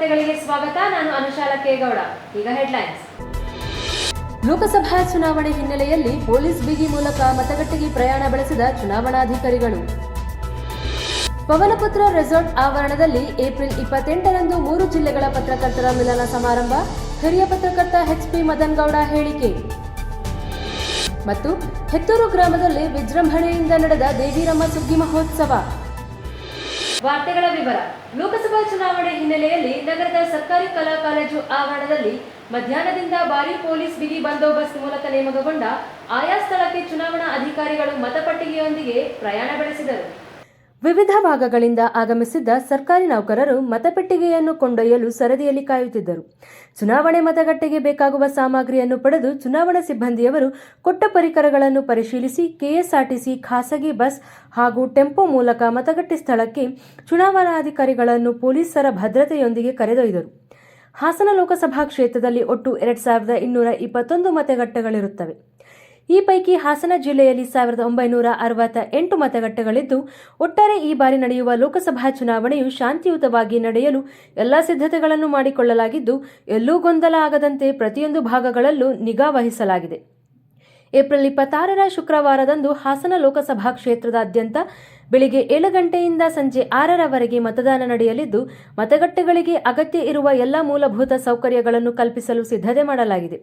ವಾರ್ತೆಗಳಿಗೆ ಸ್ವಾಗತ. ನಾನು ಅನುಶಾಲ ಕೇಗೌಡ ಈಗ ಹೆಡ್ಲೈನ್ಸ್. ಲೋಕಸಭಾ ಚುನಾವಣೆ ಹಿನ್ನೆಲೆಯಲ್ಲಿ ಪೊಲೀಸ್ ಬಿಗಿ ಮೂಲಕ ಮತಗಟ್ಟೆಗೆ ಪ್ರಯಾಣ ಬೆಳೆಸಿದ ಚುನಾವಣಾಧಿಕಾರಿಗಳು. ಪವನಪುತ್ರ ರೆಸಾರ್ಟ್ ಆವರಣದಲ್ಲಿ ಏಪ್ರಿಲ್ ಇಪ್ಪತ್ತೆಂಟರಂದು ಮೂರು ಜಿಲ್ಲೆಗಳ ಪತ್ರಕರ್ತರ ಮಿಲನ ಸಮಾರಂಭ. ಹಿರಿಯ ಪತ್ರಕರ್ತ ಎಚ್ಪಿ ಮದನ್ ಗೌಡ ಹೇಳಿಕೆ. ಮತ್ತು ಹೆತ್ತೂರು ಗ್ರಾಮದಲ್ಲಿ ವಿಜೃಂಭಣೆಯಿಂದ ನಡೆದ ದೇವಿರಮ್ಮ ಸುಗ್ಗಿ ಮಹೋತ್ಸವ. ವಾರ್ತೆಗಳ ವಿವರ. ಲೋಕಸಭಾ ಚುನಾವಣೆ ಹಿನ್ನೆಲೆಯಲ್ಲಿ ನಗರದ ಸರ್ಕಾರಿ ಕಲಾ ಕಾಲೇಜು ಆವರಣದಲ್ಲಿ ಮಧ್ಯಾಹ್ನದಿಂದ ಭಾರಿ ಪೊಲೀಸ್ ಬಿಗಿ ಬಂದೋಬಸ್ತ್ ಮೂಲಕ ನೇಮಕಗೊಂಡ ಆಯಾ ಸ್ಥಳಕ್ಕೆ ಚುನಾವಣಾ ಅಧಿಕಾರಿಗಳು ಮತಪಟ್ಟಿಗೆಯೊಂದಿಗೆ ಪ್ರಯಾಣ ಬೆಳೆಸಿದರು. ವಿವಿಧ ಭಾಗಗಳಿಂದ ಆಗಮಿಸಿದ್ದ ಸರ್ಕಾರಿ ನೌಕರರು ಮತಪೆಟ್ಟಿಗೆಯನ್ನು ಕೊಂಡೊಯ್ಯಲು ಸರದಿಯಲ್ಲಿ ಕಾಯುತ್ತಿದ್ದರು. ಚುನಾವಣೆ ಮತಗಟ್ಟೆಗೆ ಬೇಕಾಗುವ ಸಾಮಗ್ರಿಯನ್ನು ಪಡೆದು ಚುನಾವಣಾ ಸಿಬ್ಬಂದಿಯವರು ಕೊಟ್ಟ ಪರಿಕರಗಳನ್ನು ಪರಿಶೀಲಿಸಿ ಕೆಎಸ್ಆರ್ಟಿಸಿ ಖಾಸಗಿ ಬಸ್ ಹಾಗೂ ಟೆಂಪೋ ಮೂಲಕ ಮತಗಟ್ಟೆ ಸ್ಥಳಕ್ಕೆ ಚುನಾವಣಾಧಿಕಾರಿಗಳನ್ನು ಪೊಲೀಸರ ಭದ್ರತೆಯೊಂದಿಗೆ ಕರೆದೊಯ್ದರು. ಹಾಸನ ಲೋಕಸಭಾ ಕ್ಷೇತ್ರದಲ್ಲಿ ಒಟ್ಟು ಎರಡ್ ಸಾವಿರದ ಇನ್ನೂರ ಇಪ್ಪತ್ತೊಂದು ಮತಗಟ್ಟೆಗಳಿರುತ್ತವೆ. ಈ ಪೈಕಿ ಹಾಸನ ಜಿಲ್ಲೆಯಲ್ಲಿ ಸಾವಿರದ ಒಂಬೈನೂರ ಅರವತ್ತ ಎಂಟು ಮತಗಟ್ಟೆಗಳಿದ್ದು, ಒಟ್ಟಾರೆ ಈ ಬಾರಿ ನಡೆಯುವ ಲೋಕಸಭಾ ಚುನಾವಣೆಯು ಶಾಂತಿಯುತವಾಗಿ ನಡೆಯಲು ಎಲ್ಲ ಸಿದ್ಧತೆಗಳನ್ನು ಮಾಡಿಕೊಳ್ಳಲಾಗಿದ್ದು, ಎಲ್ಲೂ ಗೊಂದಲ ಆಗದಂತೆ ಪ್ರತಿಯೊಂದು ಭಾಗಗಳಲ್ಲೂ ನಿಗಾ ವಹಿಸಲಾಗಿದೆ. ಏಪ್ರಿಲ್ ಇಪ್ಪತ್ತಾರರ ಶುಕ್ರವಾರದಂದು ಹಾಸನ ಲೋಕಸಭಾ ಕ್ಷೇತ್ರದಾದ್ಯಂತ ಬೆಳಿಗ್ಗೆ ಏಳು ಗಂಟೆಯಿಂದ ಸಂಜೆ ಆರರವರೆಗೆ ಮತದಾನ ನಡೆಯಲಿದ್ದು, ಮತಗಟ್ಟೆಗಳಿಗೆ ಅಗತ್ಯ ಇರುವ ಎಲ್ಲ ಮೂಲಭೂತ ಸೌಕರ್ಯಗಳನ್ನು ಕಲ್ಪಿಸಲು ಸಿದ್ಧತೆ ಮಾಡಲಾಗಿದೆ.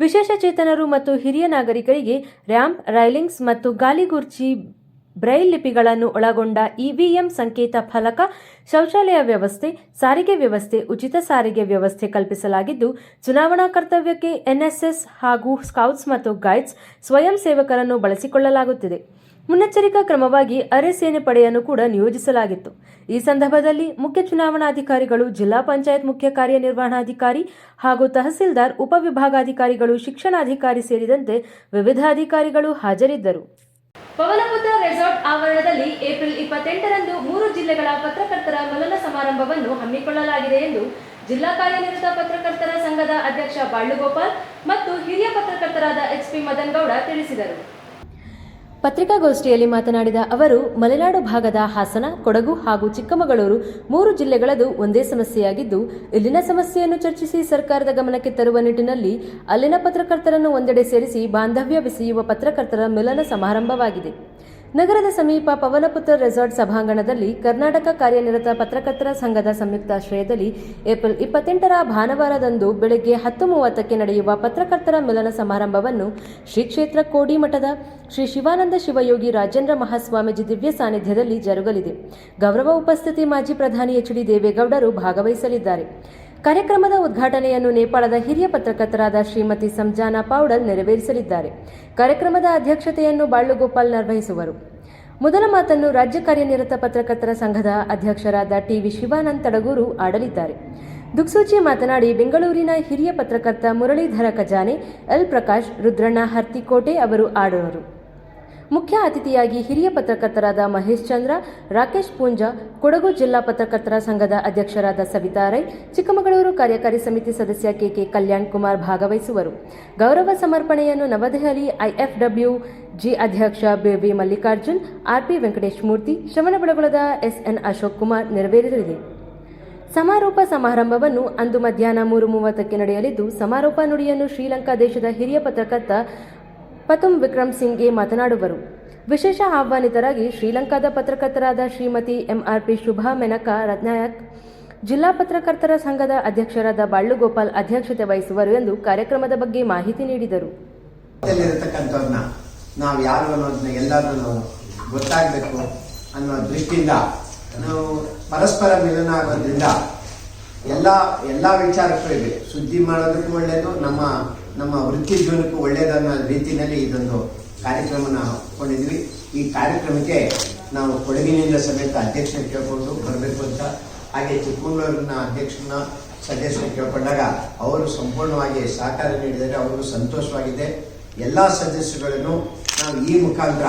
ವಿಶೇಷ ಚೇತನರು ಮತ್ತು ಹಿರಿಯ ನಾಗರಿಕರಿಗೆ ರ್ಯಾಂಪ್ ರೈಲಿಂಗ್ಸ್ ಮತ್ತು ಗಾಲಿಗುರ್ಚಿ ಬ್ರೈಲ್ ಲಿಪಿಗಳನ್ನು ಒಳಗೊಂಡ ಇವಿಎಂ ಸಂಕೇತ ಫಲಕ, ಶೌಚಾಲಯ ವ್ಯವಸ್ಥೆ, ಸಾರಿಗೆ ವ್ಯವಸ್ಥೆ, ಉಚಿತ ಸಾರಿಗೆ ವ್ಯವಸ್ಥೆ ಕಲ್ಪಿಸಲಾಗಿದ್ದು, ಚುನಾವಣಾ ಕರ್ತವ್ಯಕ್ಕೆ ಎನ್ಎಸ್ಎಸ್ ಹಾಗೂ ಸ್ಕೌಟ್ಸ್ ಮತ್ತು ಗೈಡ್ಸ್ ಸ್ವಯಂ ಸೇವಕರನ್ನು ಬಳಸಿಕೊಳ್ಳಲಾಗುತ್ತಿದೆ. ಮುನ್ನೆಚ್ಚರಿಕಾ ಕ್ರಮವಾಗಿ ಅರೆ ಸೇನೆ ಪಡೆಯನ್ನು ಕೂಡ ನಿಯೋಜಿಸಲಾಗಿತ್ತು. ಈ ಸಂದರ್ಭದಲ್ಲಿ ಮುಖ್ಯ ಚುನಾವಣಾಧಿಕಾರಿಗಳು, ಜಿಲ್ಲಾ ಪಂಚಾಯತ್ ಮುಖ್ಯ ಕಾರ್ಯನಿರ್ವಹಣಾಧಿಕಾರಿ ಹಾಗೂ ತಹಸೀಲ್ದಾರ್ ಉಪವಿಭಾಗಾಧಿಕಾರಿಗಳು ಶಿಕ್ಷಣಾಧಿಕಾರಿ ಸೇರಿದಂತೆ ವಿವಿಧ ಅಧಿಕಾರಿಗಳು ಹಾಜರಿದ್ದರು. ಪವನಪುತ್ರ ರೆಸಾರ್ಟ್ ಆವರಣದಲ್ಲಿ ಏಪ್ರಿಲ್ ಇಪ್ಪತ್ತೆಂಟರಂದು ಮೂರು ಜಿಲ್ಲೆಗಳ ಪತ್ರಕರ್ತರ ಮಲನ ಸಮಾರಂಭವನ್ನು ಹಮ್ಮಿಕೊಳ್ಳಲಾಗಿದೆ ಎಂದು ಜಿಲ್ಲಾ ಕಾರ್ಯನಿರತ ಪತ್ರಕರ್ತರ ಸಂಘದ ಅಧ್ಯಕ್ಷ ಬಾಳುಗೋಪಾಲ್ ಮತ್ತು ಹಿರಿಯ ಪತ್ರಕರ್ತರಾದ ಎಚ್ಪಿ ಮದನ್ ಗೌಡ ತಿಳಿಸಿದರು. ಪತ್ರಿಕಾಗೋಷ್ಠಿಯಲ್ಲಿ ಮಾತನಾಡಿದ ಅವರು, ಮಲೆನಾಡು ಭಾಗದ ಹಾಸನ, ಕೊಡಗು ಹಾಗೂ ಚಿಕ್ಕಮಗಳೂರು ಮೂರು ಜಿಲ್ಲೆಗಳದು ಒಂದೇ ಸಮಸ್ಯೆಯಾಗಿದ್ದು, ಇಲ್ಲಿನ ಸಮಸ್ಯೆಯನ್ನು ಚರ್ಚಿಸಿ ಸರ್ಕಾರದ ಗಮನಕ್ಕೆ ತರುವ ನಿಟ್ಟಿನಲ್ಲಿ ಅಲ್ಲಿನ ಪತ್ರಕರ್ತರನ್ನು ಒಂದೆಡೆ ಸೇರಿಸಿ ಬಾಂಧವ್ಯ ಬೆಸೆಯುವ ಪತ್ರಕರ್ತರ ಮಿಲನ ಸಮಾರಂಭವಾಗಿದೆ. ನಗರದ ಸಮೀಪ ಪವನಪುತ್ರ ರೆಸಾರ್ಟ್ ಸಭಾಂಗಣದಲ್ಲಿ ಕರ್ನಾಟಕ ಕಾರ್ಯನಿರತ ಪತ್ರಕರ್ತರ ಸಂಘದ ಸಂಯುಕ್ತಾಶ್ರಯದಲ್ಲಿ ಏಪ್ರಿಲ್ ಇಪ್ಪತ್ತೆಂಟರ ಭಾನುವಾರದಂದು ಬೆಳಗ್ಗೆ ಹತ್ತು ಮೂವತ್ತಕ್ಕೆ ನಡೆಯುವ ಪತ್ರಕರ್ತರ ಮಿಲನ ಸಮಾರಂಭವನ್ನು ಶ್ರೀ ಕ್ಷೇತ್ರ ಕೋಡಿಮಠದ ಶ್ರೀ ಶಿವಾನಂದ ಶಿವಯೋಗಿ ರಾಜೇಂದ್ರ ಮಹಾಸ್ವಾಮೀಜಿ ದಿವ್ಯ ಸಾನ್ನಿಧ್ಯದಲ್ಲಿ ಜರುಗಲಿದೆ. ಗೌರವ ಉಪಸ್ಥಿತಿ ಮಾಜಿ ಪ್ರಧಾನಿ ಎಚ್ ಡಿ ದೇವೇಗೌಡರು ಭಾಗವಹಿಸಲಿದ್ದಾರೆ. ಕಾರ್ಯಕ್ರಮದ ಉದ್ಘಾಟನೆಯನ್ನು ನೇಪಾಳದ ಹಿರಿಯ ಪತ್ರಕರ್ತರಾದ ಶ್ರೀಮತಿ ಸಂಜಾನಾ ಪೌಡಲ್ ನೆರವೇರಿಸಲಿದ್ದಾರೆ. ಕಾರ್ಯಕ್ರಮದ ಅಧ್ಯಕ್ಷತೆಯನ್ನು ಬಾಳುಗೋಪಾಲ್ ನಿರ್ವಹಿಸುವರು. ಮೊದಲ ಮಾತನ್ನು ರಾಜ್ಯ ಕಾರ್ಯನಿರತ ಪತ್ರಕರ್ತರ ಸಂಘದ ಅಧ್ಯಕ್ಷರಾದ ಟಿವಿ ಶಿವಾನಂದ್ ತಡಗೂರು ಆಡಲಿದ್ದಾರೆ. ದುಕ್ಸೂಚಿ ಮಾತನಾಡಿ, ಬೆಂಗಳೂರಿನ ಹಿರಿಯ ಪತ್ರಕರ್ತ ಮುರಳೀಧರ ಖಜಾನೆ, ಎಲ್ ಪ್ರಕಾಶ್, ರುದ್ರಣ್ಣ ಹರ್ತಿಕೋಟೆ ಅವರು ಆಡುವರು ಮುಖ್ಯ ಅತಿಥಿಯಾಗಿ ಹಿರಿಯ ಪತ್ರಕರ್ತರಾದ ಮಹೇಶ್ ಚಂದ್ರ, ರಾಕೇಶ್ ಪೂಂಜಾ, ಕೊಡಗು ಜಿಲ್ಲಾ ಪತ್ರಕರ್ತರ ಸಂಘದ ಅಧ್ಯಕ್ಷರಾದ ಸವಿತಾ ರೈ, ಚಿಕ್ಕಮಗಳೂರು ಕಾರ್ಯಕಾರಿ ಸಮಿತಿ ಸದಸ್ಯ ಕೆಕೆ ಕಲ್ಯಾಣ್ ಕುಮಾರ್ ಭಾಗವಹಿಸುವರು. ಗೌರವ ಸಮರ್ಪಣೆಯನ್ನು ನವದೆಹಲಿ ಐಎಫ್ಡಬ್ಲ್ಯೂ ಜಿ ಅಧ್ಯಕ್ಷ ಬಿವಿ ಮಲ್ಲಿಕಾರ್ಜುನ್, ಆರ್ಪಿ ವೆಂಕಟೇಶ್ ಮೂರ್ತಿ, ಶ್ರವಣಬೆಳಗೊಳದ ಎಸ್ಎನ್ ಅಶೋಕ್ ಕುಮಾರ್ ನೆರವೇರಲಿದೆ ಸಮಾರೋಪ ಸಮಾರಂಭವನ್ನು ಅಂದು ಮಧ್ಯಾಹ್ನ ಮೂರು ಮೂವತ್ತಕ್ಕೆ ನಡೆಯಲಿದ್ದು, ಸಮಾರೋಪ ನುಡಿಯನ್ನು ಶ್ರೀಲಂಕಾ ದೇಶದ ಹಿರಿಯ ಪತ್ರಕರ್ತ ಪತುಮ್ ವಿಕ್ರಮ್ ಸಿಂಗ್ಗೆ ಮಾತನಾಡುವರು. ವಿಶೇಷ ಆಹ್ವಾನಿತರಾಗಿ ಶ್ರೀಲಂಕಾದ ಪತ್ರಕರ್ತರಾದ ಶ್ರೀಮತಿ ಎಂಆರ್ಪಿ ಶುಭಾ ಮೆನಕ ರತ್ನಾಯಕ್, ಜಿಲ್ಲಾ ಪತ್ರಕರ್ತರ ಸಂಘದ ಅಧ್ಯಕ್ಷರಾದ ಬಾಳುಗೋಪಾಲ್ ಅಧ್ಯಕ್ಷತೆ ವಹಿಸುವರು ಎಂದು ಕಾರ್ಯಕ್ರಮದ ಬಗ್ಗೆ ಮಾಹಿತಿ ನೀಡಿದರು. ನಾವು ಯಾರು ಅನ್ನೋದನ್ನ ಎಲ್ಲಾದ್ರೂ ಗೊತ್ತಾಗಬೇಕು ಅನ್ನೋ ದೃಷ್ಟಿಯಿಂದ, ನಾವು ಪರಸ್ಪರ ಮಿಲನ ಆಗೋದ್ರಿಂದ ಎಲ್ಲ ಎಲ್ಲ ವಿಚಾರಕ್ಕೂ ಇದೆ. ಸುದ್ದಿ ಮಾಡೋದಕ್ಕೂ ಒಳ್ಳೆಯದು ನಮ್ಮ ನಮ್ಮ ವೃತ್ತಿ ಜೀವನಕ್ಕೂ ಒಳ್ಳೆಯದನ್ನ ರೀತಿಯಲ್ಲಿ ಇದೊಂದು ಕಾರ್ಯಕ್ರಮನ ಹಾಕೊಂಡಿದ್ವಿ. ಈ ಕಾರ್ಯಕ್ರಮಕ್ಕೆ ನಾವು ಕೊಡಗಿನಿಂದ ಸಮೇತ ಅಧ್ಯಕ್ಷನ ಕೇಳ್ಕೊಂಡು ಬರಬೇಕು ಅಂತ. ಹಾಗೆ ಚಿಕ್ಕಮಗಳೂರಿನ ಅಧ್ಯಕ್ಷನ ಸದಸ್ಯರು ಕೇಳಿಕೊಂಡಾಗ ಅವರು ಸಂಪೂರ್ಣವಾಗಿ ಸಹಕಾರ ನೀಡಿದರೆ ಅವರು ಸಂತೋಷವಾಗಿದೆ. ಎಲ್ಲ ಸದಸ್ಯರುಗಳನ್ನು ನಾವು ಈ ಮುಖಾಂತರ,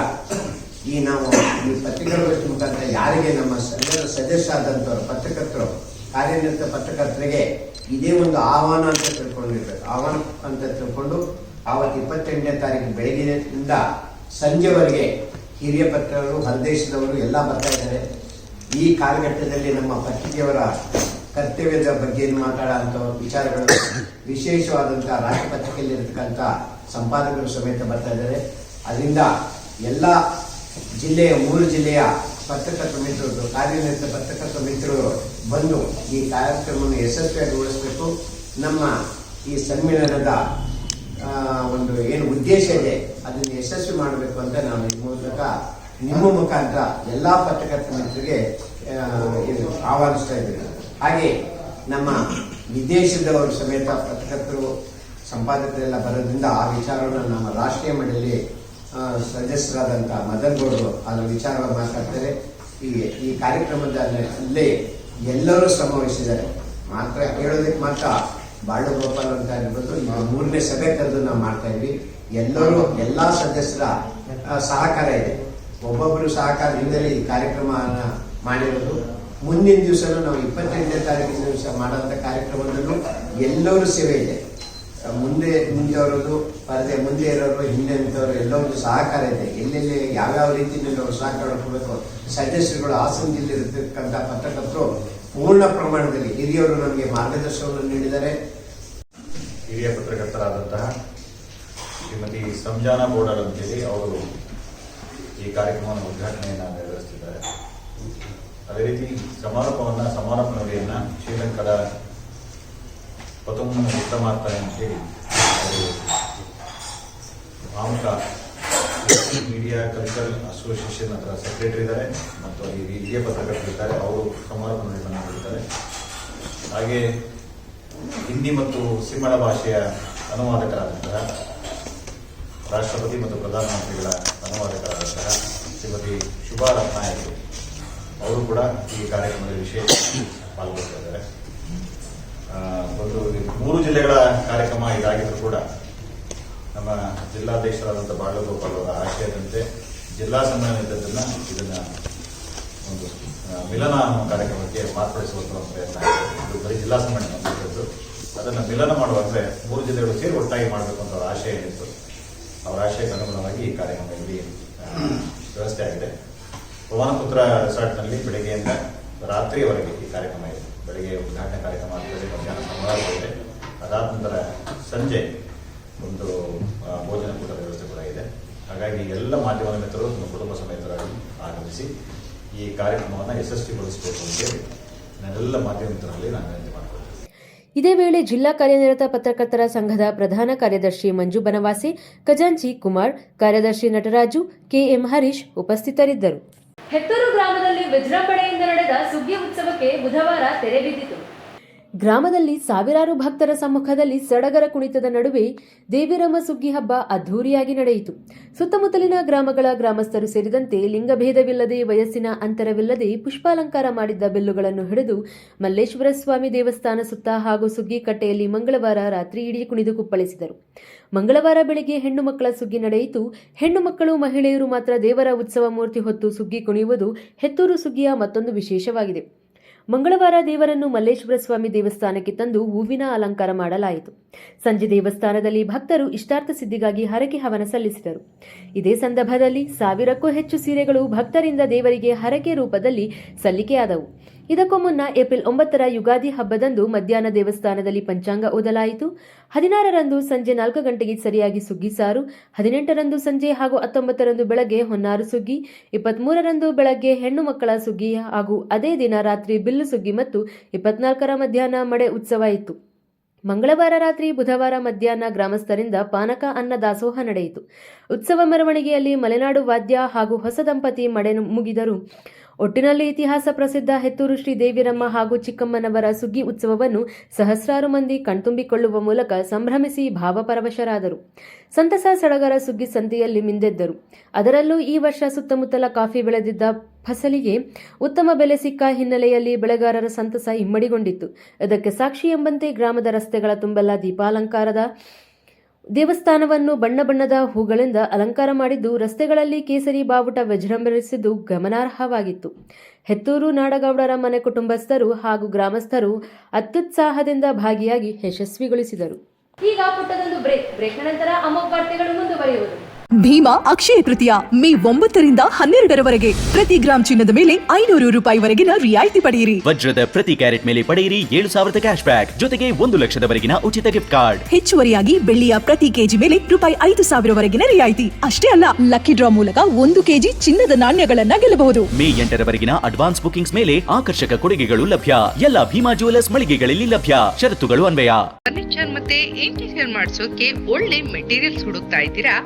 ಈ ನಾವು ಈ ಪತ್ರಿಕಾಗೋಷ್ಠಿ ಮುಖಾಂತರ ಯಾರಿಗೆ ನಮ್ಮ ಸದಸ್ಯ ಆದಂಥವ್ರು ಪತ್ರಕರ್ತರು ಕಾರ್ಯನಿರತ ಪತ್ರಕರ್ತರಿಗೆ ಇದೇ ಒಂದು ಆಹ್ವಾನ ಅಂತ ತಿಳ್ಕೊಂಡಿರ್ಬೇಕು. ಆಹ್ವಾನ ಅಂತ ತಿಳ್ಕೊಂಡು ಆವತ್ತು ಇಪ್ಪತ್ತೆಂಟನೇ ತಾರೀಕು ಬೆಳಗಿನಿಂದ ಸಂಜೆವರೆಗೆ ಹಿರಿಯ ಪತ್ರಗಳು, ಹರದೇಶದವರು ಎಲ್ಲ ಬರ್ತಾ ಇದ್ದಾರೆ. ಈ ಕಾಲಘಟ್ಟದಲ್ಲಿ ನಮ್ಮ ಪತ್ರಿಕೆಯವರ ಕರ್ತವ್ಯದ ಬಗ್ಗೆ ಮಾತಾಡೋಂಥ ವಿಚಾರಗಳು, ವಿಶೇಷವಾದಂಥ ಇರತಕ್ಕಂಥ ಸಂಪಾದಕರು ಸಮೇತ ಬರ್ತಾ ಇದ್ದಾರೆ. ಅದರಿಂದ ಎಲ್ಲ ಜಿಲ್ಲೆಯ, ಮೂರು ಜಿಲ್ಲೆಯ ಪತ್ರಕರ್ತ ಮಿತ್ರರು ಕಾರ್ಯನಿರತ ಪತ್ರಕರ್ತ ಮಿತ್ರರು ಬಂದು ಈ ಕಾರ್ಯಕ್ರಮವನ್ನು ಯಶಸ್ವಿಯಾಗಿಗೊಳಿಸಬೇಕು ನಮ್ಮ ಈ ಸಮ್ಮೇಳನದ ಒಂದು ಏನು ಉದ್ದೇಶ ಇದೆ ಅದನ್ನು ಯಶಸ್ವಿ ಮಾಡಬೇಕು ಅಂತ ನಾನು ಈ ಮೂಲಕ ನಿಮ್ಮ ಮುಖಾಂತರ ಎಲ್ಲ ಪತ್ರಕರ್ತ ಮಿತ್ರರಿಗೆ ಆಹ್ವಾನಿಸ್ತಾ ಇದ್ದೀನಿ. ಹಾಗೆ ನಮ್ಮ ವಿದೇಶದವರು ಸಮೇತ ಪತ್ರಕರ್ತರು ಸಂಪಾದಕರೆಲ್ಲ ಬರೋದ್ರಿಂದ ಆ ವಿಚಾರವನ್ನು ನಮ್ಮ ರಾಷ್ಟ್ರೀಯ ಆ, ಸದಸ್ಯರಾದಂಥ ಮದನ್ ಗೌಡರು ಅದರ ವಿಚಾರವಾಗಿ ಮಾತಾಡ್ತಾರೆ. ಈ ಈ ಕಾರ್ಯಕ್ರಮದಲ್ಲಿ ಎಲ್ಲರೂ ಶ್ರಮ ವಹಿಸಿದ್ದಾರೆ ಮಾತ್ರ ಹೇಳೋದಕ್ಕೆ ಮಾತ್ರ ಬಾಳು ಗೋಪಾಲ್ ಅಂತ ಇರ್ಬೋದು ಮೂರನೇ ಸಭೆ ಕರೆದು ನಾವು ಮಾಡ್ತಾ ಇದ್ವಿ. ಎಲ್ಲರೂ ಎಲ್ಲ ಸದಸ್ಯರ ಸಹಕಾರ ಇದೆ. ಒಬ್ಬೊಬ್ಬರು ಸಹಕಾರದಿಂದಲೇ ಈ ಕಾರ್ಯಕ್ರಮನ ಮಾಡಿರೋದು. ಮುಂದಿನ ದಿವಸನೂ ನಾವು ಇಪ್ಪತ್ತೆಂಟನೇ ತಾರೀಕಿನ ದಿವಸ ಮಾಡೋಂಥ ಕಾರ್ಯಕ್ರಮದಲ್ಲೂ ಎಲ್ಲರೂ ಸೇವೆ ಇದೆ. ಮುಂದೆ ಮುಂದೆ ಅವರದು ಪರದೆ ಮುಂದೆ ಇರೋರು, ಹಿಂದೆ ನಿಂತವರು ಎಲ್ಲರಿಗೂ ಸಹಕಾರ ಇದೆ. ಎಲ್ಲೆಲ್ಲಿ ಯಾವ್ಯಾವ ರೀತಿಯಲ್ಲಿ ಅವರು ಸಹಕಾರ ಕೊಡಬೇಕು, ಸದಸ್ಯರುಗಳು ಹಾಸನ ಇರತಕ್ಕಂಥ ಪತ್ರಕರ್ತರು ಪೂರ್ಣ ಪ್ರಮಾಣದಲ್ಲಿ ಹಿರಿಯವರು ನಮಗೆ ಮಾರ್ಗದರ್ಶನವನ್ನು ನೀಡಿದ್ದಾರೆ. ಹಿರಿಯ ಪತ್ರಕರ್ತರಾದಂತಹ ಶ್ರೀಮತಿ ಸಂಜಾನಾ ಬೋಡರ್ ಅಂತೇಳಿ ಅವರು ಈ ಕಾರ್ಯಕ್ರಮವನ್ನು ಉದ್ಘಾಟನೆಯನ್ನು ನೆರವೇರಿಸ್ತಿದ್ದಾರೆ ಅದೇ ರೀತಿ ಸಮಾರೋಪವನ್ನು ಸಮಾರೋಪ ನುಡಿಯನ್ನು ಶ್ರೀಲಂಕಾದ ಪತೊಮ್ಮನ ಮಾಡ್ತಾರೆ ಅಂತೇಳಿ ಹೇಳಿ ಆಮುಖ ಮೀಡಿಯಾ ಕಲ್ಚರಲ್ ಅಸೋಸಿಯೇಷನ್ ಅದರ ಸೆಕ್ರೆಟರಿ ಇದ್ದಾರೆ ಮತ್ತು ಅಲ್ಲಿ ಹಿರಿಯ ಪತ್ರಕರ್ತರಿದ್ದಾರೆ ಅವರು ಸಮಾರೋಪ ನಿರ್ಮಾಣ ಮಾಡಿದ್ದಾರೆ ಹಾಗೆ ಹಿಂದಿ ಮತ್ತು ಸಿಂಹಳ ಭಾಷೆಯ ಅನುವಾದಕರಾದಂತಹ ರಾಷ್ಟ್ರಪತಿ ಮತ್ತು ಪ್ರಧಾನಮಂತ್ರಿಗಳ ಅನುವಾದಕರಾದಂತಹ ಶ್ರೀಮತಿ ಶುಭಾ ನಾಯಕ್ ಅವರು ಕೂಡ ಈ ಕಾರ್ಯಕ್ರಮದಲ್ಲಿ ವಿಶೇಷ ಪಾಲ್ಗೊಳ್ತಾ ಇದ್ದಾರೆ ಆ, ಒಂದು ಮೂರು ಜಿಲ್ಲೆಗಳ ಇದಾಗಿದ್ರು ಕೂಡ ನಮ್ಮ ಜಿಲ್ಲಾಧ್ಯಕ್ಷರಾದಂಥ ಬಾಳಗೋಪಾಲ್ ಅವರ ಆಶಯದಂತೆ ಜಿಲ್ಲಾ ಸಮ್ಮೇಳನ ಇದ್ದದನ್ನ ಇದನ್ನ ಒಂದು ಮಿಲನ ಅನ್ನೋ ಕಾರ್ಯಕ್ರಮಕ್ಕೆ ಮಾರ್ಪಡಿಸುವಂತ ಒಂದು ಪ್ರಯತ್ನ ಇದು ಬರೀ ಜಿಲ್ಲಾ ಸಮ್ಮೇಳನ ಇದ್ದದ್ದು ಅದನ್ನ ಮಿಲನ ಮಾಡುವಂದ್ರೆ ಮೂರು ಜಿಲ್ಲೆಗಳು ಸೇರಿ ಒಟ್ಟಾಗಿ ಮಾಡಬೇಕು ಅಂತ ಆಶಯ ಏನಿತ್ತು ಅವರ ಆಶಯಕ್ಕೆ ಅನುಗುಣವಾಗಿ ಈ ಕಾರ್ಯಕ್ರಮ ಇಲ್ಲಿ ವ್ಯವಸ್ಥೆ ಆಗಿದೆ. ಪವನಪುತ್ರ ರೆಸಾರ್ಟ್ನಲ್ಲಿ ಬೆಳಗ್ಗೆಯಿಂದ ರಾತ್ರಿಯವರೆಗೆ ಈ ಕಾರ್ಯಕ್ರಮ ಇದೆ. ಬೆಳಗ್ಗೆ ಉದ್ಘಾಟನಾ ಕಾರ್ಯಕ್ರಮ ಆಗ್ತದೆ. ಮಧ್ಯಾಹ್ನ ಅದಾದ ನಂತರ ಸಂಜೆ ಒಂದು ಭೋಜನ ಕೂಟದ ವ್ಯವಸ್ಥೆ ಕೂಡ ಇದೆ. ಹಾಗಾಗಿ ಎಲ್ಲ ಮಾಧ್ಯಮದ ಮಿತ್ರರು ನಮ್ಮ ಕುಟುಂಬ ಸಮೇತರಾಗಿ ಆಗಮಿಸಿ ಈ ಕಾರ್ಯಕ್ರಮವನ್ನು ಯಶಸ್ವಿಗೊಳಿಸಬೇಕು ಅಂತೇಳಿ ನಾನೆಲ್ಲ ಮಾಧ್ಯಮ ಮಿತ್ರರಲ್ಲಿ ನಾನು ವಿನಂತಿ ಇದೇ ವೇಳೆ ಜಿಲ್ಲಾ ಕಾರ್ಯನಿರತ ಪತ್ರಕರ್ತರ ಸಂಘದ ಪ್ರಧಾನ ಕಾರ್ಯದರ್ಶಿ ಮಂಜು ಬನವಾಸಿ ಖಜಾಂಚಿ ಕುಮಾರ್ ಕಾರ್ಯದರ್ಶಿ ನಟರಾಜು ಕೆಎಂ ಹರೀಶ್ ಉಪಸ್ಥಿತರಿದ್ದರು. ಹೆತ್ತೂರು ಗ್ರಾಮದಲ್ಲಿ ವಿಜೃಂಭಣೆಯಿಂದ ನಡೆದ ಸುಗ್ಗಿ ಉತ್ಸವಕ್ಕೆ ಬುಧವಾರ ತೆರೆ ಬಿದ್ದಿತು. ಗ್ರಾಮದಲ್ಲಿ ಸಾವಿರಾರು ಭಕ್ತರ ಸಮ್ಮುಖದಲ್ಲಿ ಸಡಗರ ಕುಣಿತದ ನಡುವೆ ದೇವಿರಮ್ಮ ಸುಗ್ಗಿ ಹಬ್ಬ ಅದ್ಧೂರಿಯಾಗಿ ನಡೆಯಿತು. ಸುತ್ತಮುತ್ತಲಿನ ಗ್ರಾಮಗಳ ಗ್ರಾಮಸ್ಥರು ಸೇರಿದಂತೆ ಲಿಂಗಭೇದವಿಲ್ಲದೆ ವಯಸ್ಸಿನ ಅಂತರವಿಲ್ಲದೆ ಪುಷ್ಪಾಲಂಕಾರ ಮಾಡಿದ್ದ ಬೆಲ್ಲುಗಳನ್ನು ಹಿಡಿದು ಮಲ್ಲೇಶ್ವರ ಸ್ವಾಮಿ ದೇವಸ್ಥಾನ ಸುತ್ತ ಹಾಗೂ ಸುಗ್ಗಿ ಕಟ್ಟೆಯಲ್ಲಿ ಮಂಗಳವಾರ ರಾತ್ರಿ ಇಡೀ ಕುಣಿದು ಕುಪ್ಪಳಿಸಿದರು. ಮಂಗಳವಾರ ಬೆಳಿಗ್ಗೆ ಹೆಣ್ಣು ಮಕ್ಕಳ ಸುಗ್ಗಿ ನಡೆಯಿತು. ಹೆಣ್ಣು ಮಕ್ಕಳು, ಮಹಿಳೆಯರು ಮಾತ್ರ ದೇವರ ಉತ್ಸವ ಮೂರ್ತಿ ಹೊತ್ತು ಸುಗ್ಗಿ ಕುಣಿಯುವುದು ಹೆತ್ತೂರು ಸುಗ್ಗಿಯ ಮತ್ತೊಂದು ವಿಶೇಷವಾಗಿದೆ. ಮಂಗಳವಾರ ದೇವರನ್ನು ಮಲ್ಲೇಶ್ವರ ಸ್ವಾಮಿ ದೇವಸ್ಥಾನಕ್ಕೆ ತಂದು ಹೂವಿನ ಅಲಂಕಾರ ಮಾಡಲಾಯಿತು. ಸಂಜೆ ದೇವಸ್ಥಾನದಲ್ಲಿ ಭಕ್ತರು ಇಷ್ಟಾರ್ಥ ಸಿದ್ಧಿಗಾಗಿ ಹರಕೆ ಹವನ ಸಲ್ಲಿಸಿದರು. ಇದೇ ಸಂದರ್ಭದಲ್ಲಿ ಸಾವಿರಕ್ಕೂ ಹೆಚ್ಚು ಸೀರೆಗಳು ಭಕ್ತರಿಂದ ದೇವರಿಗೆ ಹರಕೆ ರೂಪದಲ್ಲಿ ಸಲ್ಲಿಕೆಯಾದವು. ಇದಕ್ಕೂ ಮುನ್ನ ಏಪ್ರಿಲ್ ಒಂಬತ್ತರ ಯುಗಾದಿ ಹಬ್ಬದಂದು ಮಧ್ಯಾಹ್ನ ದೇವಸ್ಥಾನದಲ್ಲಿ ಪಂಚಾಂಗ ಓದಲಾಯಿತು. ಹದಿನಾರರಂದು ಸಂಜೆ ನಾಲ್ಕು ಗಂಟೆಗೆ ಸರಿಯಾಗಿ ಸುಗ್ಗಿ ಸಾರು, ಹದಿನೆಂಟರಂದು ಸಂಜೆ ಹಾಗೂ ಹತ್ತೊಂಬತ್ತರಂದು ಬೆಳಗ್ಗೆ ಹೊನ್ನಾರು ಸುಗ್ಗಿ, ಇಪ್ಪತ್ಮೂರರಂದು ಬೆಳಗ್ಗೆ ಹೆಣ್ಣು ಮಕ್ಕಳ ಸುಗ್ಗಿ ಹಾಗೂ ಅದೇ ದಿನ ರಾತ್ರಿ ಬಿಲ್ಲು ಸುಗ್ಗಿ ಮತ್ತು ಇಪ್ಪತ್ನಾಲ್ಕರ ಮಧ್ಯಾಹ್ನ ಮಡೆ ಉತ್ಸವ ಇತ್ತು. ಮಂಗಳವಾರ ರಾತ್ರಿ ಬುಧವಾರ ಮಧ್ಯಾಹ್ನ ಗ್ರಾಮಸ್ಥರಿಂದ ಪಾನಕ ಅನ್ನ ದಾಸೋಹ ನಡೆಯಿತು. ಉತ್ಸವ ಮೆರವಣಿಗೆಯಲ್ಲಿ ಮಲೆನಾಡು ವಾದ್ಯ ಹಾಗೂ ಹೊಸ ದಂಪತಿ ಮಡೆ ಮುಗಿದರು. ಒಟ್ಟಿನಲ್ಲಿ ಇತಿಹಾಸ ಪ್ರಸಿದ್ಧ ಹೆತ್ತೂರು ಶ್ರೀ ದೇವಿರಮ್ಮ ಹಾಗೂ ಚಿಕ್ಕಮ್ಮನವರ ಸುಗ್ಗಿ ಉತ್ಸವವನ್ನು ಸಹಸ್ರಾರು ಮಂದಿ ಕಣ್ತುಂಬಿಕೊಳ್ಳುವ ಮೂಲಕ ಸಂಭ್ರಮಿಸಿ ಭಾವಪರವಶರಾದರು. ಸಂತಸ ಸಡಗರ ಸುಗ್ಗಿ ಸಂತೆಯಲ್ಲಿ ಮಿಂದೆದ್ದರು. ಅದರಲ್ಲೂ ಈ ವರ್ಷ ಸುತ್ತಮುತ್ತಲ ಕಾಫಿ ಬೆಳೆದಿದ್ದ ಫಸಲಿಗೆ ಉತ್ತಮ ಬೆಲೆ ಸಿಕ್ಕ ಹಿನ್ನೆಲೆಯಲ್ಲಿ ಬೆಳೆಗಾರರ ಸಂತಸ ಇಮ್ಮಡಿಗೊಂಡಿತ್ತು. ಇದಕ್ಕೆ ಸಾಕ್ಷಿ ಎಂಬಂತೆ ಗ್ರಾಮದ ರಸ್ತೆಗಳ ತುಂಬೆಲ್ಲ ದೀಪಾಲಂಕಾರದ ದೇವಸ್ಥಾನವನ್ನು ಬಣ್ಣ ಬಣ್ಣದ ಹೂಗಳಿಂದ ಅಲಂಕಾರ ಮಾಡಿದ್ದು ರಸ್ತೆಗಳಲ್ಲಿ ಕೇಸರಿ ಬಾವುಟ ವಿಜೃಂಭಿಸಿದ್ದು ಗಮನಾರ್ಹವಾಗಿತ್ತು. ಹೆತ್ತೂರು ನಾಡಗೌಡರ ಮನೆ ಕುಟುಂಬಸ್ಥರು ಹಾಗೂ ಗ್ರಾಮಸ್ಥರು ಅತ್ಯುತ್ಸಾಹದಿಂದ ಭಾಗಿಯಾಗಿ ಯಶಸ್ವಿಗೊಳಿಸಿದರು. ಈಗ ಪುಟ್ಟದೊಂದು ಬ್ರೇಕ್. ಬ್ರೇಕ್ ನಂತರ ಅಮೋಘ ವಾರ್ತೆಗಳು ಮುಂದುವರಿಯುವುದು. ಭೀಮಾ ಅಕ್ಷಯ ತೃತೀಯ ಮೇ ಒಂಬತ್ತರಿಂದ ಹನ್ನೆರಡರವರೆಗೆ. ಪ್ರತಿ ಗ್ರಾಮ್ ಚಿನ್ನದ ಮೇಲೆ ಐನೂರು ರೂಪಾಯಿವರೆಗಿನ ರಿಯಾಯಿತಿ ಪಡೆಯಿರಿ. ವಜ್ರದ ಪ್ರತಿ ಕ್ಯಾರೆಟ್ ಮೇಲೆ ಪಡೆಯಿರಿ ಏಳು ಸಾವಿರದ ಕ್ಯಾಶ್ ಬ್ಯಾಕ್. ಜೊತೆಗೆ ಒಂದು ಲಕ್ಷದವರೆಗಿನ ಉಚಿತ ಗಿಫ್ಟ್ ಕಾರ್ಡ್ ಹೆಚ್ಚುವರಿಯಾಗಿ ಬೆಳ್ಳಿಯ ಪ್ರತಿ ಕೆಜಿ ಮೇಲೆ ರೂಪಾಯಿ ಐದು ಸಾವಿರವರೆಗಿನ ರಿಯಾಯಿತಿ. ಅಷ್ಟೇ ಅಲ್ಲ ಲಕ್ಕಿ ಡ್ರಾ ಮೂಲಕ ಒಂದು ಕೆಜಿ ಚಿನ್ನದ ನಾಣ್ಯಗಳನ್ನ ಗೆಲ್ಲಬಹುದು. ಮೇ ಎಂಟರವರೆಗಿನ ಅಡ್ವಾನ್ಸ್ ಬುಕಿಂಗ್ಸ್ ಮೇಲೆ ಆಕರ್ಷಕ ಕೊಡುಗೆಗಳು ಲಭ್ಯ. ಎಲ್ಲ ಭೀಮಾ ಜುವೆಲರ್ಸ್ ಮಳಿಗೆಗಳಲ್ಲಿ ಲಭ್ಯ. ಷರತ್ತುಗಳು ಅನ್ವಯ. ಫರ್ನಿಚರ್ ಮತ್ತೆ ಇಂಟೀರಿಯರ್ ಮಾಡಿಸೋಕೆ ಒಳ್ಳೆ ಮೆಟೀರಿಯಲ್ಸ್ ಹುಡುಕ್ತಾ ಇದ್ದೀರಾ?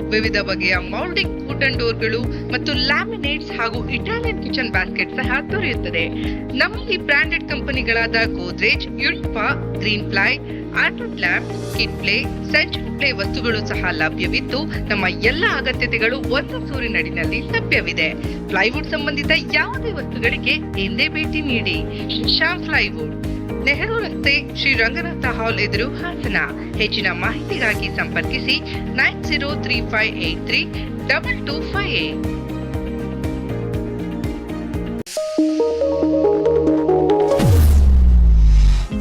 ವಿವಿಧ ಬಗೆಯ ಮೌಲ್ಡಿಂಗ್ ವುಡನ್ ಡೋರ್ಗಳು ಮತ್ತು ಲ್ಯಾಮಿನೇಟ್ಸ್ ಹಾಗೂ ಇಟಾಲಿಯನ್ ಕಿಚನ್ ಬ್ಯಾಸ್ಕೆಟ್ ಸಹ ದೊರೆಯುತ್ತದೆ. ನಮ್ಮಲ್ಲಿ ಬ್ರಾಂಡೆಡ್ ಕಂಪನಿಗಳಾದ ಗೋದ್ರೇಜ್ ಯುಲ್ಪಾ ಗ್ರೀನ್ ಪ್ಲೈ ಆರ್ಟನ್ ಲ್ಯಾಬ್ ಕಿಟ್ ಪ್ಲೇ ಸೆಂಚ್ ಪ್ಲೇ ವಸ್ತುಗಳು ಸಹ ಲಭ್ಯವಿದ್ದು ನಮ್ಮ ಎಲ್ಲ ಅಗತ್ಯತೆಗಳು ಒಂದು ಸೂರಿನಡಿನಲ್ಲಿ ಲಭ್ಯವಿದೆ. ಪ್ಲೈವುಡ್ ಸಂಬಂಧಿತ ಯಾವುದೇ ವಸ್ತುಗಳಿಗೆ ಎಂದೇ ಭೇಟಿ ನೀಡಿ. ಶ್ಯಾಮ್ ಪ್ಲೈವುಡ್ ನೆಹರು ರಸ್ತೆ ಶ್ರೀ ರಂಗನಾಥ ಹಾಲ್ ಎದುರು ಹಾಸನ. ಹೆಚ್ಚಿನ ಮಾಹಿತಿಗಾಗಿ ಸಂಪರ್ಕಿಸಿ nine zero three five eight three double two five eight.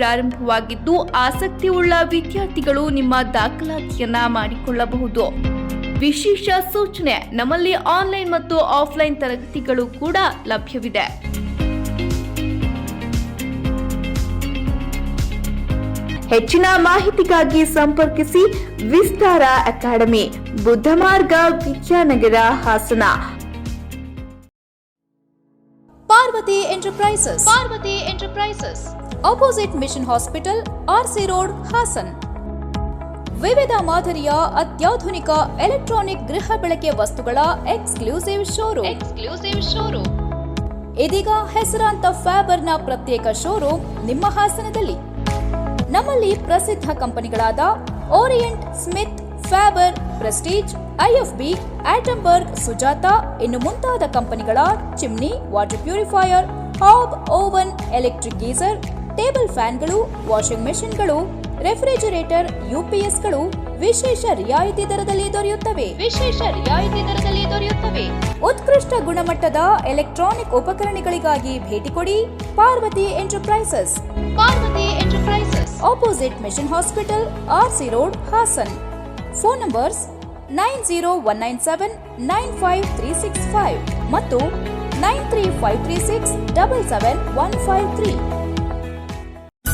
ಪ್ರಾರಂಭವಾಗಿದ್ದು ಆಸಕ್ತಿ ಉಳ್ಳ ವಿದ್ಯಾರ್ಥಿಗಳು ನಿಮ್ಮ ದಾಖಲಾತಿಯನ್ನ ಮಾಡಿಕೊಳ್ಳಬಹುದು. ವಿಶೇಷ ಸೂಚನೆ ನಮ್ಮಲ್ಲಿ ಆನ್ಲೈನ್ ಮತ್ತು ಆಫ್ಲೈನ್ ತರಗತಿಗಳು ಕೂಡ ಲಭ್ಯವಿದೆ. ಹೆಚ್ಚಿನ ಮಾಹಿತಿಗಾಗಿ ಸಂಪರ್ಕಿಸಿ Vistara Academy, Buddhamarga Vidyanagar Hassan. Parvati Enterprises. Parvati Enterprises. Opposite Mission Hospital RC Road Hassan ವಿವಿಧ ಮಾದರಿಯ ಅತ್ಯಾಧುನಿಕ ಎಲೆಕ್ಟ್ರಾನಿಕ್ ಗೃಹ ಬಳಕೆ ವಸ್ತುಗಳ ಎಕ್ಸ್ಕ್ಲೂಸಿವ್ ಶೋರೂಮ್ ಎಕ್ಸ್ಕ್ಲೂಸಿವ್ ಶೋರೂಮ್ ಇದೀಗ ಹೆಸರಾಂತ ಫ್ಯಾಬರ್ನ ಪ್ರತ್ಯೇಕ ಶೋರೂಮ್ ನಿಮ್ಮ ಹಾಸನದಲ್ಲಿ. ನಮ್ಮಲ್ಲಿ ಪ್ರಸಿದ್ಧ ಕಂಪನಿಗಳಾದ Orient Smith Faber Prestige IFB Atomberg Sujata ಇನ್ನು ಮುಂತಾದ ಕಂಪನಿಗಳ chimney water purifier hob oven electric geyser table ಫ್ಯಾನ್ಗಳು washing ಮೆಷಿನ್ಗಳು ರೆಫ್ರಿಜರೇಟರ್ ಯುಪಿಎಸ್ಗಳು ವಿಶೇಷ ರಿಯಾಯಿತಿ ದರದಲ್ಲಿ ದೊರೆಯುತ್ತವೆ. ವಿಶೇಷ ರಿಯಾಯಿತಿ ದರದಲ್ಲಿ ದೊರೆಯುತ್ತವೆ. ಉತ್ಕೃಷ್ಟ ಗುಣಮಟ್ಟದ ಎಲೆಕ್ಟ್ರಾನಿಕ್ ಉಪಕರಣಗಳಿಗಾಗಿ ಭೇಟಿ ಕೊಡಿ Parvati Enterprises. Parvati Enterprises. Opposite Mission Hospital RC Road Hassan phone numbers nine zero one nine seven nine five three six five ಮತ್ತು nine three five three six double seven one five three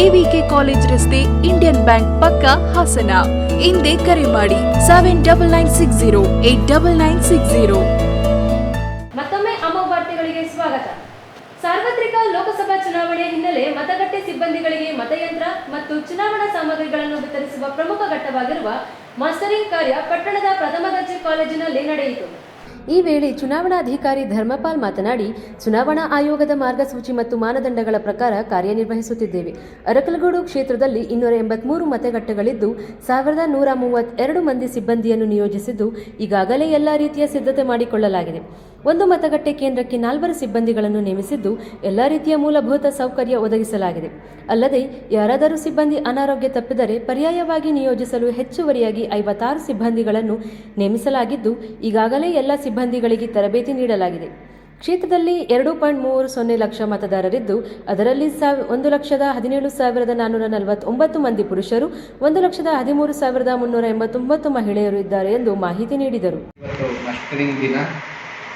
AVK college ರಸ್ತೆ Indian bank ಪಕ್ಕ ಹಾಸನ. ಹಿಂದೆ ಕರೆ ಮಾಡಿ seven double nine six zero eight double nine six zero ಮತ್ತೊಮ್ಮೆ ಅಮ್ಮ ವಾರ್ತೆಗಳಿಗೆ ಸ್ವಾಗತ. ಸಾರ್ವತ್ರಿಕ ಲೋಕಸಭಾ ಚುನಾವಣೆ ಹಿನ್ನೆಲೆ ಮತಗಟ್ಟೆ ಸಿಬ್ಬಂದಿಗಳಿಗೆ ಮತಯಂತ್ರ ಮತ್ತು ಚುನಾವಣಾ ಸಾಮಗ್ರಿಗಳನ್ನು ವಿತರಿಸುವ ಪ್ರಮುಖ ಘಟ್ಟವಾಗಿರುವ ಮಾಸ್ಟರಿಂಗ್ ಕಾರ್ಯ ಪಟ್ಟಣದ ಪ್ರಥಮ ದರ್ಜೆ ಕಾಲೇಜಿನಲ್ಲಿ ನಡೆಯಿತು. ಈ ವೇಳೆ ಚುನಾವಣಾಧಿಕಾರಿ ಧರ್ಮಪಾಲ್ ಮಾತನಾಡಿ, ಚುನಾವಣಾ ಆಯೋಗದ ಮಾರ್ಗಸೂಚಿ ಮತ್ತು ಮಾನದಂಡಗಳ ಪ್ರಕಾರ ಕಾರ್ಯನಿರ್ವಹಿಸುತ್ತಿದ್ದೇವೆ. ಅರಕಲಗೂಡು ಕ್ಷೇತ್ರದಲ್ಲಿ ಇನ್ನೂರ ಎಂಬತ್ಮೂರು ಮತಗಟ್ಟೆಗಳಿದ್ದು, ಸಾವಿರದ ನೂರ ಮೂವತ್ತೆರಡು ಮಂದಿ ಸಿಬ್ಬಂದಿಯನ್ನು ನಿಯೋಜಿಸಿದ್ದು, ಈಗಾಗಲೇ ಎಲ್ಲ ರೀತಿಯ ಸಿದ್ಧತೆ ಮಾಡಿಕೊಳ್ಳಲಾಗಿದೆ. ಒಂದು ಮತಗಟ್ಟೆ ಕೇಂದ್ರಕ್ಕೆ ನಾಲ್ವರು ಸಿಬ್ಬಂದಿಗಳನ್ನು ನೇಮಿಸಿದ್ದು ಎಲ್ಲ ರೀತಿಯ ಮೂಲಭೂತ ಸೌಕರ್ಯ ಒದಗಿಸಲಾಗಿದೆ. ಅಲ್ಲದೆ ಯಾರಾದರೂ ಸಿಬ್ಬಂದಿ ಅನಾರೋಗ್ಯ ತಪ್ಪಿದರೆ ಪರ್ಯಾಯವಾಗಿ ನಿಯೋಜಿಸಲು ಹೆಚ್ಚುವರಿಯಾಗಿ ಐವತ್ತಾರು ಸಿಬ್ಬಂದಿಗಳನ್ನು ನೇಮಿಸಲಾಗಿದ್ದು, ಈಗಾಗಲೇ ಎಲ್ಲ ಸಿಬ್ಬಂದಿಗಳಿಗೆ ತರಬೇತಿ ನೀಡಲಾಗಿದೆ. ಕ್ಷೇತ್ರದಲ್ಲಿ ಎರಡು ಪಾಯಿಂಟ್ ಮೂರು ಸೊನ್ನೆ ಲಕ್ಷ ಮತದಾರರಿದ್ದು, ಅದರಲ್ಲಿ ಸಾವ್ ಒಂದು ಲಕ್ಷದ ಹದಿನೇಳು ಸಾವಿರದ ನಾನ್ನೂರ ನಲವತ್ತೊಂಬತ್ತು ಮಂದಿ ಪುರುಷರು, ಒಂದು ಲಕ್ಷದ ಹದಿಮೂರು ಸಾವಿರದ ಮುನ್ನೂರ ಎಂಬತ್ತೊಂಬತ್ತು ಮಹಿಳೆಯರು ಇದ್ದಾರೆ ಎಂದು ಮಾಹಿತಿ ನೀಡಿದರು.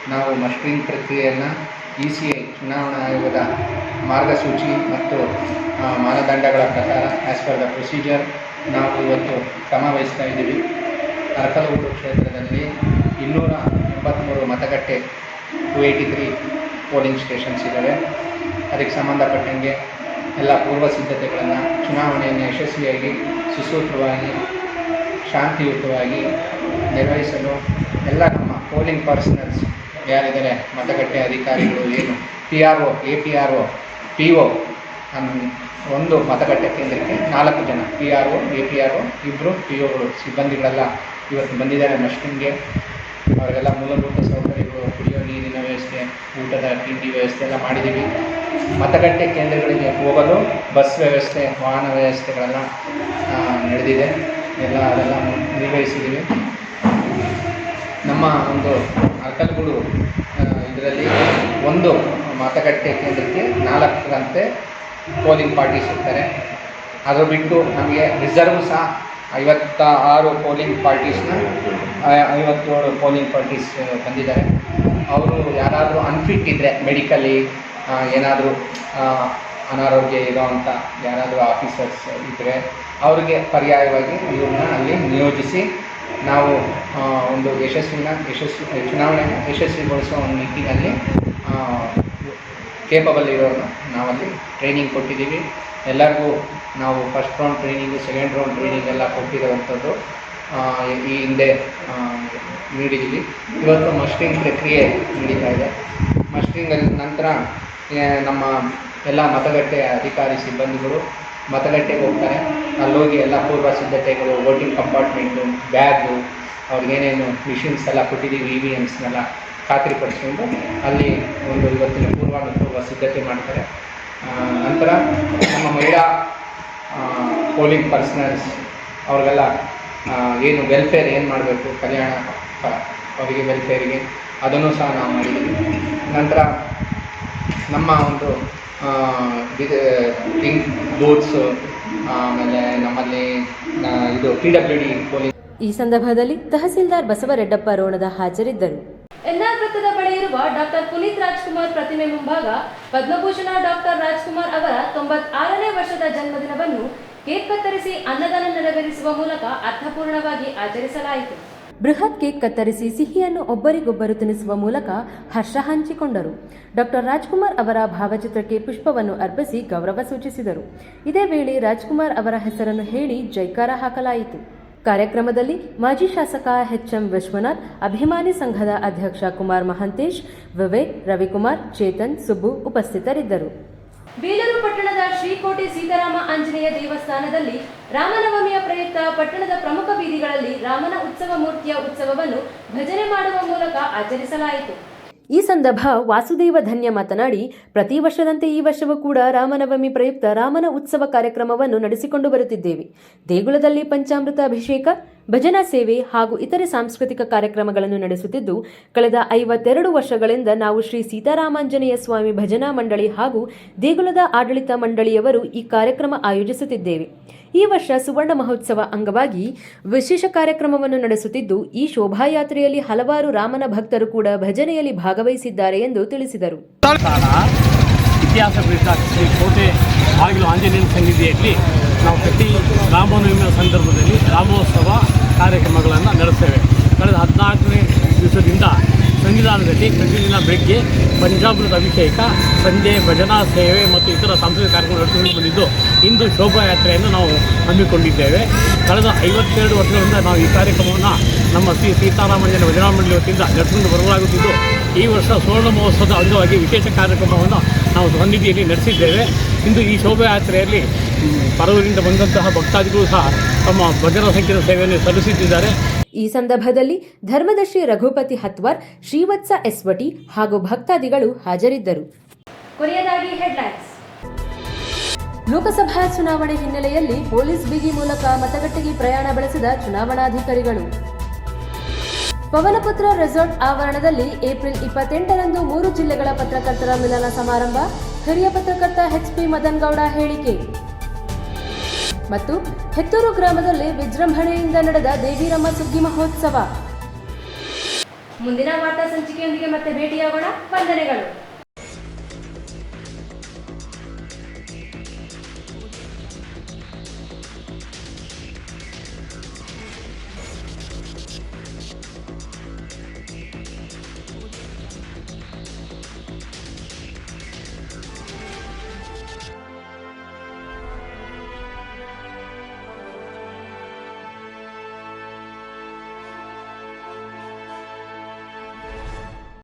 ನಾವು ಮಸ್ಟರಿಂಗ್ ಪ್ರಕ್ರಿಯೆಯನ್ನು ಇ ಸಿ ಐ ಚುನಾವಣಾ ಆಯೋಗದ ಮಾರ್ಗಸೂಚಿ ಮತ್ತು ಮಾನದಂಡಗಳ ಪ್ರಕಾರ ಆ್ಯಸ್ ಪರ್ ದ ಪ್ರೊಸೀಜರ್ ನಾವು ಇವತ್ತು ಕ್ರಮ ವಹಿಸ್ತಾ ಇದ್ದೀವಿ. ಅರಕಲಗೂಡು ಕ್ಷೇತ್ರದಲ್ಲಿ ಇನ್ನೂರ ಎಂಬತ್ತ್ಮೂರು ಮತಗಟ್ಟೆ two eighty three polling stations ಇದ್ದಾವೆ. ಅದಕ್ಕೆ ಸಂಬಂಧಪಟ್ಟಂಗೆ ಎಲ್ಲ ಪೂರ್ವ ಸಿದ್ಧತೆಗಳನ್ನು ಚುನಾವಣೆಯನ್ನು ಯಶಸ್ವಿಯಾಗಿ, ಸುಸೂತ್ರವಾಗಿ, ಶಾಂತಿಯುತವಾಗಿ ನಿರ್ವಹಿಸಲು ಎಲ್ಲ ನಮ್ಮ ಪೋಲಿಂಗ್ ಪರ್ಸನಲ್ಸ್ ಯಾರಿದ್ದಾರೆ ಮತಗಟ್ಟೆ ಅಧಿಕಾರಿಗಳು ಏನು? P R O A P R O P O ಒಂದು ಮತಗಟ್ಟೆ ಕೇಂದ್ರಕ್ಕೆ ನಾಲ್ಕು ಜನ. P R O A P R O ಇಬ್ಬರು ಪಿ ಒಗಳು ಸಿಬ್ಬಂದಿಗಳೆಲ್ಲ. ಇವತ್ತು ಬಂದಿದ್ದಾರೆ ಮಸ್ಟಿಂಗ್ಗೆ ಅವರಿಗೆಲ್ಲ ಮೂಲಭೂತ ಸೌಕರ್ಯಗಳು, ಕುಡಿಯೋ ನೀರಿನ ವ್ಯವಸ್ಥೆ, ಊಟದ ತಿಂಡಿ ವ್ಯವಸ್ಥೆ ಎಲ್ಲ ಮಾಡಿದ್ದೀವಿ. ಮತಗಟ್ಟೆ ಕೇಂದ್ರಗಳಿಗೆ ಹೋಗಲು ಬಸ್ ವ್ಯವಸ್ಥೆ, ವಾಹನ ವ್ಯವಸ್ಥೆಗಳೆಲ್ಲ ನಡೆದಿದೆ. ಎಲ್ಲ ಅದೆಲ್ಲ ನಿರ್ವಹಿಸಿದ್ದೀವಿ. ನಮ್ಮ ಒಂದು ಅರ್ಕಲ್ಗೂಡು ಇದರಲ್ಲಿ ಒಂದು ಮತಗಟ್ಟೆ ಕೇಂದ್ರಕ್ಕೆ ನಾಲ್ಕರಂತೆ ಪೋಲಿಂಗ್ ಪಾರ್ಟೀಸ್ ಇರ್ತಾರೆ ಅದು ಬಿಟ್ಟು ನಮಗೆ ರಿಸರ್ವ್ ಸಹ ಐವತ್ತ ಆರು ಪೋಲಿಂಗ್ ಪಾರ್ಟೀಸ್ನ ಐವತ್ತೇಳು ಪೋಲಿಂಗ್ ಪಾರ್ಟೀಸ್ ಬಂದಿದ್ದಾರೆ. ಅವರು ಯಾರಾದರೂ ಅನ್ಫಿಟ್ ಇದ್ದರೆ ಮೆಡಿಕಲಿ ಏನಾದರೂ ಅನಾರೋಗ್ಯ ಇರೋವಂಥ ಯಾರಾದರೂ ಆಫೀಸರ್ಸ್ ಇದ್ದರೆ ಅವ್ರಿಗೆ ಪರ್ಯಾಯವಾಗಿ ಇವ್ರನ್ನ ಅಲ್ಲಿ ನಿಯೋಜಿಸಿ ನಾವು ಒಂದು ಯಶಸ್ವಿನ ಯಶಸ್ವಿ ಚುನಾವಣೆನ ಯಶಸ್ವಿಗೊಳಿಸುವ ಒಂದು ನಿಟ್ಟಿನಲ್ಲಿ ಕೇಪಬಲ್ ಇರೋರನ್ನ ನಾವಲ್ಲಿ ಟ್ರೈನಿಂಗ್ ಕೊಟ್ಟಿದ್ದೀವಿ. ಎಲ್ಲರಿಗೂ ನಾವು first round training second round training ಎಲ್ಲ ಕೊಟ್ಟಿರೋವಂಥದ್ದು ಈ ಹಿಂದೆ ನೀಡಿದ್ದೀವಿ. ಇವತ್ತು ಮಸ್ಟಿಂಗ್ ಪ್ರಕ್ರಿಯೆ ನಡೀತಾ ಇದೆ. ಮಸ್ಟಿಂಗ್ ನಂತರ ನಮ್ಮ ಎಲ್ಲ ಮತಗಟ್ಟೆ ಅಧಿಕಾರಿ, ಸಿಬ್ಬಂದಿಗಳು ಮತಗಟ್ಟೆಗೆ ಹೋಗ್ತಾರೆ. ಅಲ್ಲೋಗಿ ಎಲ್ಲ ಪೂರ್ವ ಸಿದ್ಧತೆಗಳು ವೋಟಿಂಗ್ ಕಂಪಾರ್ಟ್ಮೆಂಟು ಬ್ಯಾಗು ಅವ್ರಿಗೇನೇನು ಮಿಷಿನ್ಸ್ ಎಲ್ಲ ಕೊಟ್ಟಿದ್ದೀವಿ ಇ ವಿ ಎಮ್ಸ್ನೆಲ್ಲ ಖಾತ್ರಿಪಡಿಸ್ಕೊಂಡು ಅಲ್ಲಿ ಒಂದು ಇವತ್ತಿನ ಪೂರ್ವ ಪೂರ್ವ ಸಿದ್ಧತೆ ಮಾಡ್ತಾರೆ. ನಂತರ ನಮ್ಮ ಮಹಿಳಾ ಪೋಲಿಂಗ್ ಪರ್ಸನಲ್ಸ್ ಅವ್ರಿಗೆಲ್ಲ ಏನು ವೆಲ್ಫೇರ್ ಏನು ಮಾಡಬೇಕು, ಕಲ್ಯಾಣ ಅವರಿಗೆ ವೆಲ್ಫೇರಿಗೆ ಅದನ್ನು ಸಹ ನಾವು ಮಾಡಿದ್ದೀವಿ. ನಂತರ ನಮ್ಮ ಒಂದು ಬೋಟ್ಸು ಆಮೇಲೆ ನಮ್ಮಲ್ಲಿ ಇದು ಪಿ ಡಬ್ಲ್ಯೂ ಡಿ ಪೊಲೀಸ್ ಈ ಸಂದರ್ಭದಲ್ಲಿ ತಹಸೀಲ್ದಾರ್ ಬಸವರೆಡ್ಡಪ್ಪ ರೋಣದ ಹಾಜರಿದ್ದರು. ಎಲ್ಲಾ ವೃತ್ತದ ಬಳಿ ಇರುವ ಡಾಕ್ಟರ್ ಪುನೀತ್ ರಾಜ್ಕುಮಾರ್ ಪ್ರತಿಮೆ ಮುಂಭಾಗ ಪದ್ಮಭೂಷಣ ಡಾಕ್ಟರ್ ರಾಜ್ಕುಮಾರ್ ಅವರ ತೊಂಬತ್ತಾರನೇ ವರ್ಷದ ಜನ್ಮದಿನವನ್ನು ಕೇಕ್ ಕತ್ತರಿಸಿ ಅನ್ನದಾನ ನೆರವೇರಿಸುವ ಮೂಲಕ ಅರ್ಥಪೂರ್ಣವಾಗಿ ಆಚರಿಸಲಾಯಿತು. ಬೃಹತ್ ಕೇಕ್ ಕತ್ತರಿಸಿ ಸಿಹಿಯನ್ನು ಒಬ್ಬರಿಗೊಬ್ಬರು ತಿನ್ನಿಸುವ ಮೂಲಕ ಹರ್ಷ ಹಂಚಿಕೊಂಡರು. ಡಾಕ್ಟರ್ ರಾಜ್ಕುಮಾರ್ ಅವರ ಭಾವಚಿತ್ರಕ್ಕೆ ಪುಷ್ಪವನ್ನು ಅರ್ಪಿಸಿ ಗೌರವ ಸೂಚಿಸಿದರು. ಇದೇ ವೇಳೆ ರಾಜ್ಕುಮಾರ್ ಅವರ ಹೆಸರನ್ನು ಹೇಳಿ ಜೈಕಾರ ಹಾಕಲಾಯಿತು. ಕಾರ್ಯಕ್ರಮದಲ್ಲಿ ಮಾಜಿ ಶಾಸಕ ಎಚ್ಎಂ ವಿಶ್ವನಾಥ್, ಅಭಿಮಾನಿ ಸಂಘದ ಅಧ್ಯಕ್ಷ ಕುಮಾರ್ ಮಹಂತೇಶ್, ವಿವೇಕ್, ರವಿಕುಮಾರ್, ಚೇತನ್, ಸುಬ್ಬು ಉಪಸ್ಥಿತರಿದ್ದರು. ಬೀದರು ಪಟ್ಟಣದ ಶ್ರೀಕೋಟೆ ಸೀತಾರಾಮ ಆಂಜನೇಯ ದೇವಸ್ಥಾನದಲ್ಲಿ ರಾಮನವಮಿಯ ಪ್ರಯುಕ್ತ ಪಟ್ಟಣದ ಪ್ರಮುಖ ಬೀದಿಗಳಲ್ಲಿ ರಾಮನ ಉತ್ಸವ ಮೂರ್ತಿಯ ಉತ್ಸವವನ್ನು ಭಜನೆ ಮಾಡುವ ಮೂಲಕ ಆಚರಿಸಲಾಯಿತು. ಈ ಸಂದರ್ಭ ವಾಸುದೇವ ಧನ್ಯ ಮಾತನಾಡಿ, ಪ್ರತಿ ವರ್ಷದಂತೆ ಈ ವರ್ಷವೂ ಕೂಡ ರಾಮನವಮಿ ಪ್ರಯುಕ್ತ ರಾಮನ ಉತ್ಸವ ಕಾರ್ಯಕ್ರಮವನ್ನು ನಡೆಸಿಕೊಂಡು ಬರುತ್ತಿದ್ದೇವೆ. ದೇಗುಲದಲ್ಲಿ ಪಂಚಾಮೃತ ಅಭಿಷೇಕ ಭಜನಾ ಸೇವೆ ಹಾಗೂ ಇತರೆ ಸಾಂಸ್ಕೃತಿಕ ಕಾರ್ಯಕ್ರಮಗಳನ್ನು ನಡೆಸುತ್ತಿದ್ದು, ಕಳೆದ ಐವತ್ತೆರಡು ವರ್ಷಗಳಿಂದ ನಾವು ಶ್ರೀ ಸೀತಾರಾಮಾಂಜನೇಯ ಸ್ವಾಮಿ ಭಜನಾ ಮಂಡಳಿ ಹಾಗೂ ದೇಗುಲದ ಆಡಳಿತ ಮಂಡಳಿಯವರು ಈ ಕಾರ್ಯಕ್ರಮ ಆಯೋಜಿಸುತ್ತಿದ್ದೇವೆ. ಈ ವರ್ಷ ಸುವರ್ಣ ಮಹೋತ್ಸವ ಅಂಗವಾಗಿ ವಿಶೇಷ ಕಾರ್ಯಕ್ರಮವನ್ನು ನಡೆಸುತ್ತಿದ್ದು, ಈ ಶೋಭಾಯಾತ್ರೆಯಲ್ಲಿ ಹಲವಾರು ರಾಮನ ಭಕ್ತರು ಕೂಡ ಭಜನೆಯಲ್ಲಿ ಭಾಗವಹಿಸಿದ್ದಾರೆ ಎಂದು ತಿಳಿಸಿದರು. ಇತಿಹಾಸ ಕೋಟೆ ಬಾಗಿಲು ಆಂಜನೇಯನ ಸನ್ನಿಧಿಯಲ್ಲಿ ನಾವು ಪ್ರತಿ ರಾಮನವಮಿಯ ಸಂದರ್ಭದಲ್ಲಿ ರಾಮೋತ್ಸವ ಕಾರ್ಯಕ್ರಮಗಳನ್ನು ನಡೆಸ್ತೇವೆ. ಕಳೆದ ಹದಿನಾಲ್ಕನೇ ದಿವಸದಿಂದ ಸಂವಿಧಾನದಲ್ಲಿ ಪ್ರತಿದಿನ ಬೆಳಗ್ಗೆ ಪಂಜಾಬ್ರದ ಅಭಿಷೇಕ, ಸಂಜೆ ಭಜನಾ ಸೇವೆ ಮತ್ತು ಇತರ ಸಾಂಸ್ಕೃತಿಕ ಕಾರ್ಯಕ್ರಮ ನಡೆಸಿಕೊಂಡು ಬಂದಿದ್ದು, ಇಂದು ಶೋಭಾಯಾತ್ರೆಯನ್ನು ನಾವು ಹಮ್ಮಿಕೊಂಡಿದ್ದೇವೆ. ಕಳೆದ ಐವತ್ತೆರಡು ವರ್ಷಗಳಿಂದ ನಾವು ಈ ಕಾರ್ಯಕ್ರಮವನ್ನು ನಮ್ಮ ಶ್ರೀ ಸೀತಾರಾಮಯ್ಯನ ಭಜನಾ ಮಂಡಳಿ ವತಿಯಿಂದ ನಡೆಸಿಕೊಂಡು ಬರಲಾಗುತ್ತಿದ್ದು ಈ ವರ್ಷ ಸುವರ್ಣ ಮಹೋತ್ಸವದ ಅಂಗವಾಗಿ ವಿಶೇಷ ಕಾರ್ಯಕ್ರಮವನ್ನು ನಾವು ಸನ್ನಿಧಿಯಲ್ಲಿ ನಡೆಸಿದ್ದೇವೆ. ಇಂದು ಈ ಶೋಭಾಯಾತ್ರೆಯಲ್ಲಿ ಪರವೂರಿಂದ ಪರವರಿಂದ ಬಂದಂತಹ ಭಕ್ತಾದಿಗಳು ಸಹ ತಮ್ಮ ಭಜನಾ ಸಂಕೀರ್ಣ ಸೇವೆಯನ್ನು ಸಲ್ಲಿಸುತ್ತಿದ್ದಾರೆ. ಈ ಸಂದರ್ಭದಲ್ಲಿ ಧರ್ಮದರ್ಶಿ ರಘುಪತಿ ಹತ್ವಾರ್ ಶ್ರೀವತ್ಸ ಎಸ್ವಟಿ ಹಾಗೂ ಭಕ್ತಾದಿಗಳು ಹಾಜರಿದ್ದರು. ಕೊನೆಯದಾಗಿ ಹೆಡ್ಲೈನ್ಸ್. ಲೋಕಸಭಾ ಚುನಾವಣೆ ಹಿನ್ನೆಲೆಯಲ್ಲಿ ಪೊಲೀಸ್ ಬಿಗಿ ಮೂಲಕ ಮತಗಟ್ಟೆಗೆ ಪ್ರಯಾಣ ಬೆಳೆಸಿದ ಚುನಾವಣಾಧಿಕಾರಿಗಳು. ಪವನಪುತ್ರ ರೆಸಾರ್ಟ್ ಆವರಣದಲ್ಲಿ ಏಪ್ರಿಲ್ ಇಪ್ಪತ್ತೆಂಟರಂದು ಮೂರು ಜಿಲ್ಲೆಗಳ ಪತ್ರಕರ್ತರ ಮಿಲನ ಸಮಾರಂಭ. ಹಿರಿಯ ಪತ್ರಕರ್ತ ಎಚ್ಪಿ ಮದನ್ ಗೌಡ ಹೇಳಿಕೆ. ಮತ್ತು ಹೆತ್ತೂರು ಗ್ರಾಮದಲ್ಲಿ ವಿಜೃಂಭಣೆಯಿಂದ ನಡೆದ ದೇವಿರಮ್ಮ ಸುಗ್ಗಿ ಮಹೋತ್ಸವ. ಮುಂದಿನ ವಾರ್ತಾ ಸಂಚಿಕೆಯೊಂದಿಗೆ ಮತ್ತೆ ಭೇಟಿಯಾಗೋಣ. ವಂದನೆಗಳು.